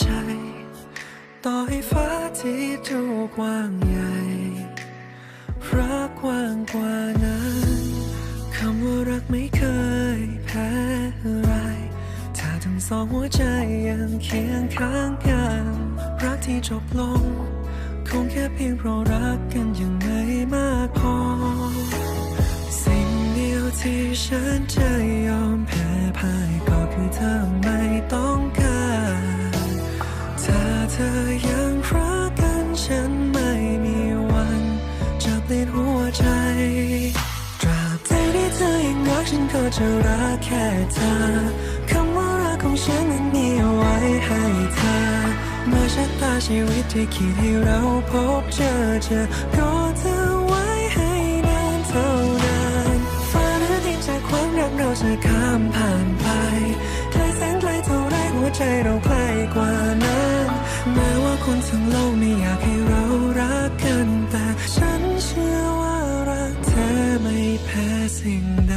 ใจ ต่อให้ฟ้าที่ท่กว้างใหญ่ รักกว้างกว่านั้น คำว่ารักไม่เคยแพ้อะไร ถ้าทั้งสองหัวใจยังเคียงข้างกัน รักที่จบลง คงแค่เพียงเพราะรักกันอย่าง จะรักแค่เธอคำว่ารักของฉันนั้นมีเอาไว้ให้เธอมื่อชะตาชีวิตที่คิดให้เราพบเจอเจอก็เธอไว้ให้นานเท่านานฟ้าหรือดินจากความรักเราจะข้ามผ่านไปไกลแสนไกลเท่าไรหัวใจเราใกล้กว่านั้นแม้ว่าคนทั้งโลกไม่อยากให้เรารักกันแต่ฉันเชื่อว่ารักเธอไม่แพ้สิ่งใด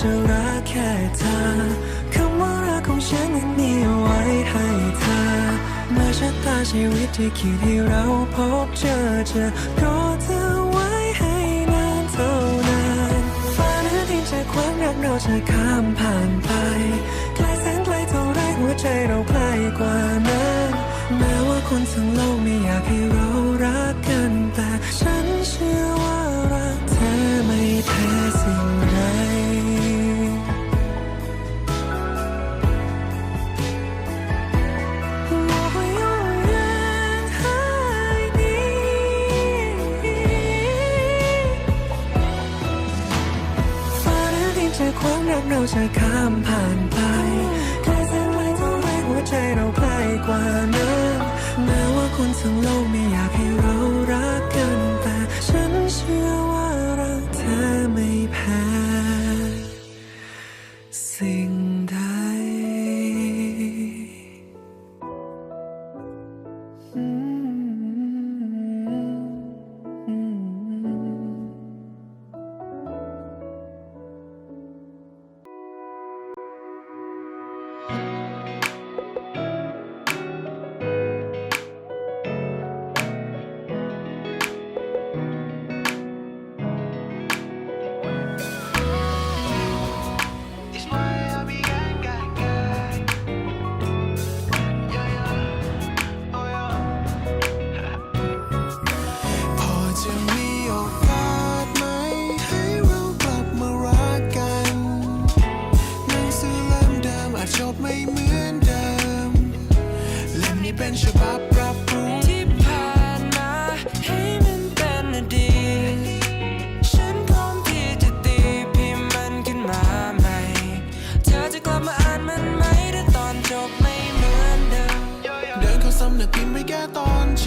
จะรักแค่เธอคำว่ารักของฉันนั้นมีเอาไว้ให้เธอเมื่อชะตาชีวิตที่คิดให้เราพบเจอเจอก็เธอไว้ให้นานเท่านานฟ้าหรือดินจากความรักเราจะข้ามผ่านไปไกลแสนไกลเท่าไรหัวใจเราใกล้กว่านั้นแม้ว่าคนทั้งโลกไม่อยากให้เรารักกัน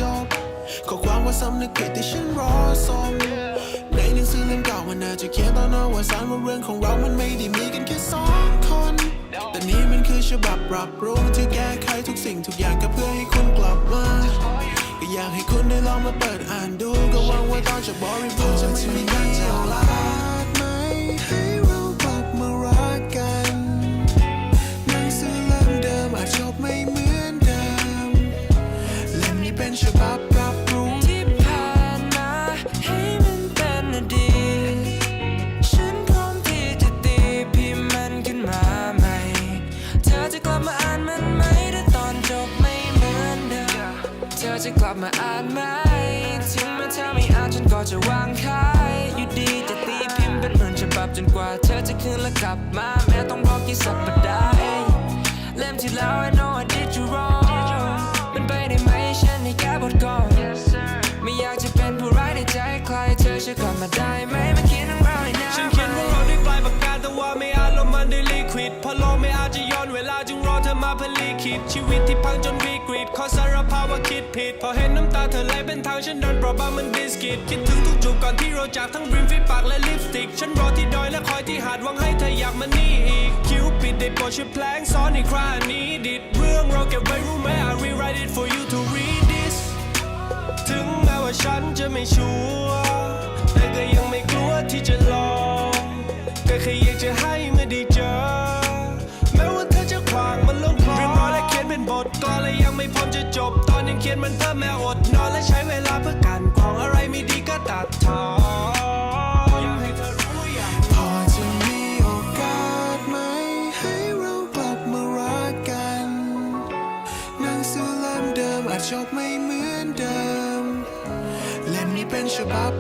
จบข้อความว่าสำนึกผิดที่ฉันรอสมในหนังสือเล่มเก่ามันน่าจะเขียนตอนอวสานว่าเรื่องของเรามันไม่ได้มีกันแค่สองคน แต่นี่มันคือฉบับปรับปรุงที่แก้ไขทุกสิ่งทุกอย่างก็เพื่อให้คุณกลับมาก็อยากให้คุณได้ลองมาเปิดอ่านดูก็หวังว่าตอนจะบริบูรณ์จะไม่มีการเจ้าลา มาอ่านไหมถึงแม้เธอไม่อ่านฉันก็จะวางขายอยู่ดีจะตีพิมพ์เป็นหมื่นฉบับจนกว่าเธอจะคืนและกลับมาแม้ต้องรอกี่สัป เธอไหลเป็นทางฉันเดินเปราะบางมันบิสกิตคิดถึงทุกจูบก่อนที่เราจากทั้งริมฝีปากและลิปสติก ฉันรอที่ดอยและคอยที่หาดหวังให้เธออยากมานี่อีก คิวปิดได้ปรดช่วแพลงซ้อนอีกครานี้ดิดเรื่องเราเก็บไว้รู้ไหม I rewrite it for you to read this ถึงแม้ว่าฉันจะไม่ชัวร์แต่ก็ยังไม่กลัวที่จะลองก็แค่อยากจะให้ม่ได้ียดมันเพิ่แม้อดนอนและใช้เวลาเพื่อการของอะไรไม่ดีก็ตัดทอนอจะมีโอกาสไหม ให้เรากลับมารักกันนังสือเลมเดิมอาจจบไม่เหมือนเดิม เล่มนี่เป็นฉบับ